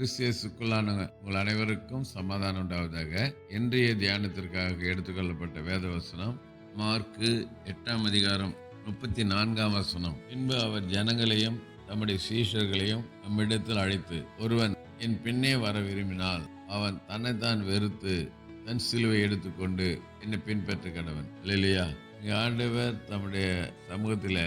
கிறிஸ்தியஸுக்குள்ளான உங்கள் அனைவருக்கும் சமாதானம் உண்டாவதாக. இன்றைய தியானத்திற்காக எடுத்துக்கொள்ளப்பட்ட வேத வசனம் மார்க்கு எட்டாம் அதிகாரம் முப்பத்தி நான்காம் வசனம். பின்பு அவர் ஜனங்களையும் தம்முடைய சீஷர்களையும் நம்மிடத்தில் அழைத்து ஒருவன் என் பின்னே வர விரும்பினால் அவன் தன்னைத்தான் வெறுத்து தன் சிலுவை எடுத்துக்கொண்டு என்னை பின்பற்ற கடவன். இல்லையா இங்க ஆண்டவர் தம்முடைய சமூகத்தில்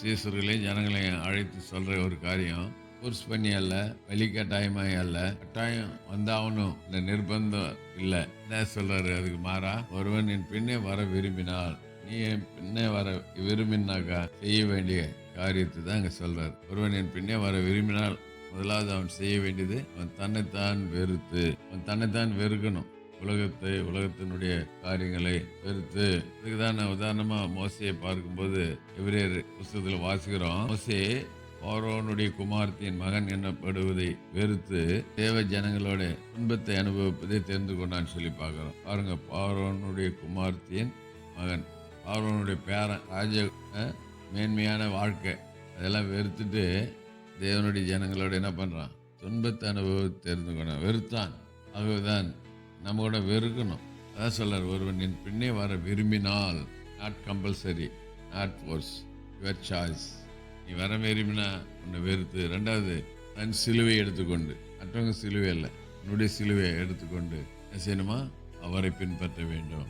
சீசர்களையும் ஜனங்களையும் அழைத்து சொல்கிற ஒரு காரியம் ஃபோர்ஸ் பண்ணி அல்ல வழிகட்டாயமாய் அல்ல. கட்டாயம் வந்தாகணும். இந்த நிர்பந்தம் இல்லை. என்ன சொல்றாரு அதுக்கு மாறா? ஒருவன் என் பின்னே வர விரும்பினால் நீ என் பின்னே வர விரும்பினாக்கா செய்ய வேண்டிய காரியத்தை தான் அங்கே சொல்றாரு. ஒருவன் என் பின்னே வர விரும்பினால் முதலாவது அவன் செய்ய வேண்டியது அவன் தன்னைத்தான் வெறுத்து அவன் தன்னைத்தான் வெறுக்கணும். உலகத்தை உலகத்தினுடைய காரியங்களை வெறுத்து. இதுக்கு தான் உதாரணமாக மோசையை பார்க்கும்போது எபிரேயர் புஸ்தகத்தில் வாசிக்கிறோம். மோசே ஆரோனுடைய குமார்த்தியின் மகன் எனப்படுவதை வெறுத்து தேவ ஜனங்களோட துன்பத்தை அனுபவிப்பதை தெரிந்து கொண்டான்னு சொல்லி பார்க்குறோம். பாருங்க பாரோனுடைய குமார்த்தியின் மகன். பாரோனுடைய பேரன் ராஜ மேன்மையான வாழ்க்கை. அதெல்லாம் வெறுத்துட்டு தேவனுடைய ஜனங்களோட என்ன பண்ணுறான் துன்பத்தை அனுபவத்தை தெரிந்து கொண்டான். வெறுத்தான். ஆகவேதான் நம்ம கூட வெறுக்கணும். அதான் சொல்கிறார் ஒருவன் என் பின்னே வர விரும்பினால் not compulsory not force your choice நீ வர விரும்பினா உன்னை வெறுத்து ரெண்டாவது தன் சிலுவை எடுத்துக்கொண்டு மற்றவங்க சிலுவை இல்லை உன்னுடைய சிலுவையை எடுத்துக்கொண்டு என்ன செய்யணுமா? அவரை பின்பற்ற வேண்டும்.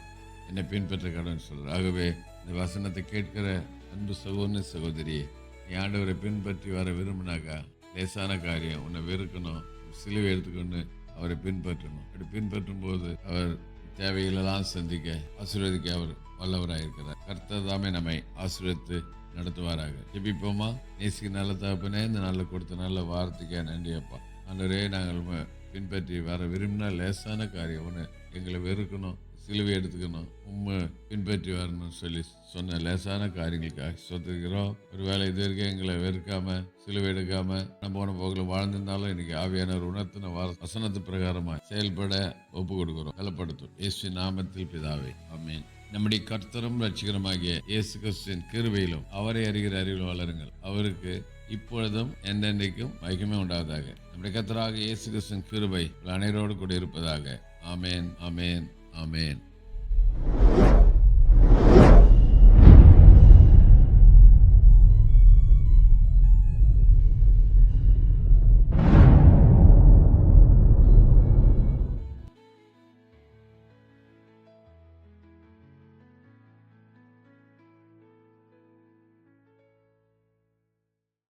என்னை பின்பற்ற கடவுள் சொல்கிறார் ஆகவே இந்த வசனத்தை கேட்கிற அன்பு சகோதர சகோதரியே நீ ஆண்டவரை பின்பற்றி வர விரும்பினாக்கா லேசான காரியம். உன்னை வெறுக்கணும் சிலுவை எடுத்துக்கொண்டு அவரை பின்பற்றணும். அப்படி பின்பற்றும் போது அவர் தேவைகளெல்லாம் சந்திக்க ஆசீர்வதிக்க அவர் வல்லவராயிருக்கிறார். கர்த்தர் தாமே நம்மை ஆசீர்வதித்து நடத்துவாராக. ஜெபிப்போமா நேசிக்கு நல்ல தகப்பனே இந்த நல்ல கொடுத்த நல்ல வார்த்தைக்கே நன்றி அப்பா அன்றரே நாங்கள் பின்பற்றி வர விரும்பினா லேசான காரியம் ஒன்று எங்களை வெறுக்கணும் சிலுவை எடுத்துக்கணும் உண்மை பின்பற்றி வரணும்னு சொல்லி சொன்ன லேசான காரியங்களுக்காக சொத்துக்கிறோம் ஒருவேளை இது வரைக்கும் எங்களை வெறுக்காம சிலுவை எடுக்காம நம்ம போன போக்கில் வாழ்ந்திருந்தாலும் இன்னைக்கு ஆவியானவர் உணர்த்தின வார வசனத்து பிரகாரமாக செயல்பட ஒப்பு கொடுக்கிறோம். பலப்படுத்தும் இயேசு நாமத்தில் பிதாவை. அமீன் நம்முடைய கர்த்தரும் ரட்சிகரமாகிய இயேசு கிறிஸ்துவின் கிருபையிலும் அவரை அறிகிற அறிவில் வளருங்கள். அவருக்கு இப்பொழுதும் என்றென்றைக்கும் மகிமை உண்டாவதாக. நம்முடைய கர்த்தராக இயேசு கிறிஸ்துவின் கிருபை அனைவரோடு கூட இருப்பதாக. ஆமேன் ஆமேன் ஆமேன்.